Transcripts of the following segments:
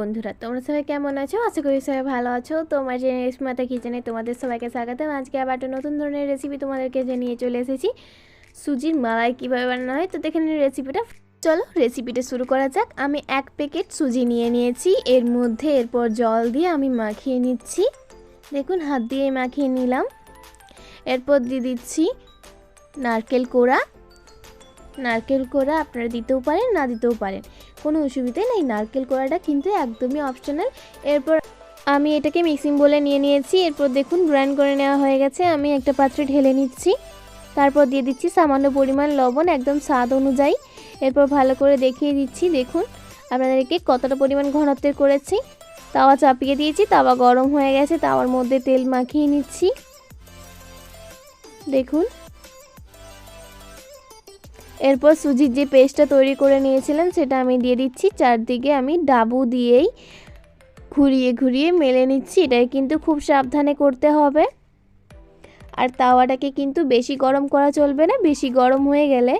বন্ধুরা, তোমরা সবাই কেমন আছো? আশা করি সবাই ভালো আছো। তোমার যে রেশমাতা কিচেনে তোমাদের সবাইকে স্বাগতম। আজকে আবার একটা নতুন ধরনের রেসিপি তোমাদেরকে জানিয়ে চলে এসেছি। সুজির মালাই কীভাবে বানানো হয়? তো দেখে রেসিপিটা চলো রেসিপিটা শুরু করা যাক। আমি এক প্যাকেট সুজি নিয়ে নিয়েছি। এর মধ্যে এরপর জল দিয়ে আমি মাখিয়ে নিচ্ছি। দেখুন, হাত দিয়ে মাখিয়ে নিলাম। এরপর দিয়ে দিচ্ছি নারকেল কোড়া। নারকেল কোড়া আপনারা দিতেও পারেন, না দিতেও পারেন। কোনো অসুবিধা নেই। নারকেল কোড়াটা কিন্তু একদমই অপশনাল এরপর আমি এটাকে মিক্সিং বলে নিয়ে নিয়েছি। এরপর দেখুন গ্রাইন্ড করে নেওয়া হয়ে গেছে। আমি একটা পাত্রে ঢেলে নিচ্ছি। তারপর দিয়ে দিচ্ছি সামান্য পরিমাণ লবণ একদম স্বাদ অনুযায়ী। এরপর ভালো করে দেখিয়ে দিচ্ছি, দেখুন, আপনাদেরকে কতটা পরিমাণ ঘনত্বের করেছি। তাওয়া চাপিয়ে দিয়েছি, তাওয়া গরম হয়ে গেছে, তাওয়ার মধ্যে তেল মাখিয়ে নিচ্ছি। দেখুন এরপর সুজির যে পেস্টটা তৈরি করে নিয়েছিলাম, সেটা আমি দিয়ে দিচ্ছি। চারদিকে আমি ডাবু দিয়েই ঘুরিয়ে ঘুরিয়ে মেলে নিচ্ছি। এটাই কিন্তু খুব সাবধানে করতে হবে। আর তাওয়াটাকে কিন্তু বেশি গরম করা চলবে না। বেশি গরম হয়ে গেলে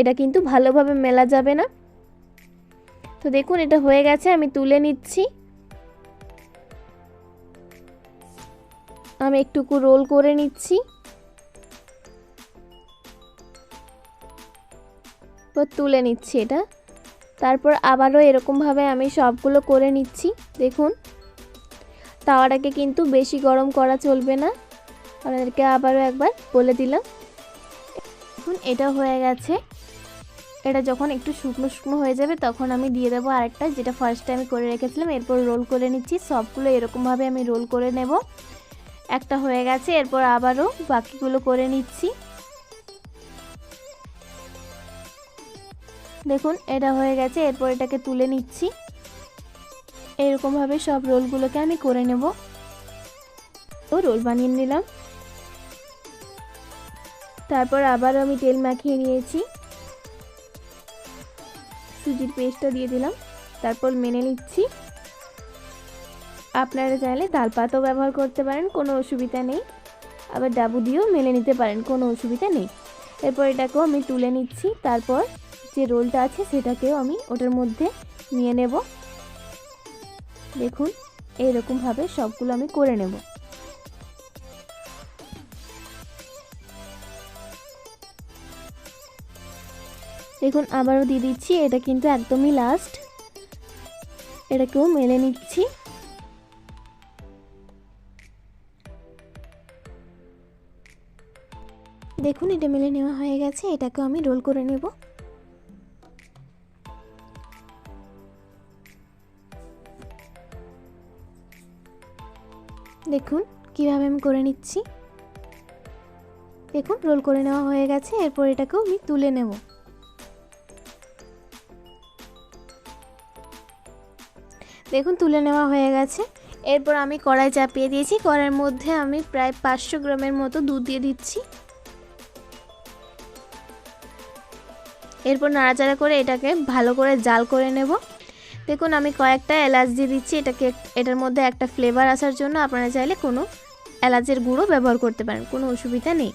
এটা কিন্তু ভালোভাবে মেলা যাবে না। তো দেখুন, এটা হয়ে গেছে। আমি তুলে নিচ্ছি। আমি একটুকু রোল করে নিচ্ছি। এরপর তুলে নিচ্ছি এটা। তারপর আবারও এরকমভাবে আমি সবগুলো করে নিচ্ছি, দেখুন। তাওয়াটাকে কিন্তু বেশি গরম করা চলবে না। আপনাদেরকে আবারও একবার বলে দিলাম। দেখুন, এটা হয়ে গেছে। এটা যখন একটু শুকনো শুকনো হয়ে যাবে, তখন আমি দিয়ে দেবো আরেকটা, যেটা ফার্স্টে আমি করে রেখেছিলাম। এরপর রোল করে নিচ্ছি। সবগুলো এরকমভাবে আমি রোল করে নেব। একটা হয়ে গেছে, এরপর আবারও বাকিগুলো করে নিচ্ছি। দেখুন, এটা হয়ে গেছে, এরপর এটাকে তুলে নিচ্ছি। এরকমভাবে সব রোলগুলোকে আমি করে নেব। তো রোল বানিয়ে নিলাম। তারপর আবার আমি তেল মাখিয়ে নিয়েছি। সুজির পেস্টটা দিয়ে দিলাম। তারপর মেনে নিচ্ছি। আপনারা চাইলে তাল পাতাও ব্যবহার করতে পারেন, কোনো অসুবিধা নেই। আবার ডাবু দিয়েও মেলে নিতে পারেন, কোনো অসুবিধা নেই। এরপর এটাকেও আমি তুলে নিচ্ছি। তারপর যে রোলটা আছে সেটাকেও আমি ওটার মধ্যে নিয়ে নেব। দেখুন, এইরকমভাবে সবগুলো আমি করে নেব। দেখুন, আবারও দিয়ে দিচ্ছি, এটা কিন্তু একদমই লাস্ট এটাকেও মেলে নিচ্ছি। দেখুন, এটা মেলে নেওয়া হয়ে গেছে, এটাকেও আমি রোল করে নেব। দেখুন, কীভাবে আমি করে নিচ্ছি। দেখুন, রোল করে নেওয়া হয়ে গেছে, এরপর এটাকেও আমি তুলে নেব। দেখুন, তুলে নেওয়া হয়ে গেছে। এরপর আমি কড়াই চাপিয়ে দিয়েছি, কড়াইয়ের মধ্যে আমি প্রায় পাঁচশো গ্রামের মতো দুধ দিয়ে দিচ্ছি। এরপর নাড়াচাড়া করে এটাকে ভালো করে জাল করে নেব। দেখুন, আমি কয়েকটা এলাচ দিয়ে দিচ্ছি। এটাকে এটার মধ্যে একটা ফ্লেভার আসার জন্য আপনারা চাইলে কোনো এলাচের গুঁড়ো ব্যবহার করতে পারেন, কোনো অসুবিধা নেই।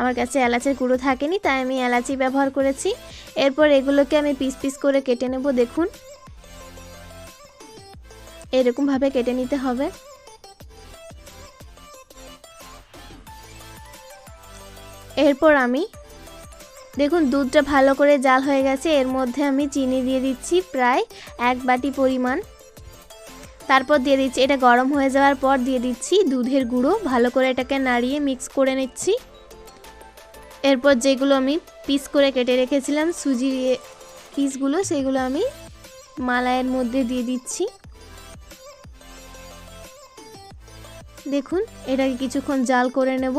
আমার কাছে এলাচের গুঁড়ো থাকেনি, তাই আমি এলাচি ব্যবহার করেছি। এরপর এগুলোকে আমি পিস পিস করে কেটে নেব, দেখুন। এরকমভাবে কেটে নিতে হবে। এরপর আমি দেখুন, দুধটা ভালো করে জাল হয়ে গেছে। এর মধ্যে আমি চিনি দিয়ে দিচ্ছি প্রায় এক বাটি পরিমাণ। তারপর দিয়ে দিচ্ছি, এটা গরম হয়ে যাওয়ার পর দিয়ে দিচ্ছি দুধের গুঁড়ো। ভালো করে এটাকে নাড়িয়ে মিক্স করে নিচ্ছি। এরপর যেগুলো আমি পিস করে কেটে রেখেছিলাম, সুজি পিসগুলো, সেগুলো আমি মালাইয়ের মধ্যে দিয়ে দিচ্ছি। দেখুন এটাকে কিছুক্ষণ জাল করে নেব।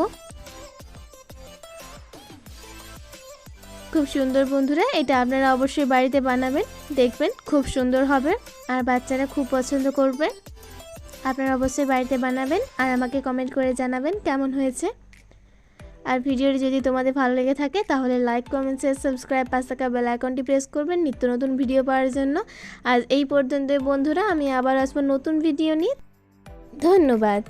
খুব সুন্দর বন্ধুরা, এটা আপনারা অবশ্যই বাড়িতে বানাবেন। দেখবেন খুব সুন্দর হবে আর বাচ্চারা খুব পছন্দ করবে। আপনারা অবশ্যই বাড়িতে বানাবেন আর আমাকে কমেন্ট করে জানাবেন কেমন হয়েছে। আর ভিডিওটি যদি তোমাদের ভালো লেগে থাকে, তাহলে লাইক কমেন্ট শেয়ার সাবস্ক্রাইব পাঁচ টাকা বেল আইকনটি প্রেস করবেন নিত্য নতুন ভিডিও পাওয়ার জন্য। আজ এই পর্যন্ত বন্ধুরা, আমি আবার আসব নতুন ভিডিও নিয়ে। ধন্যবাদ।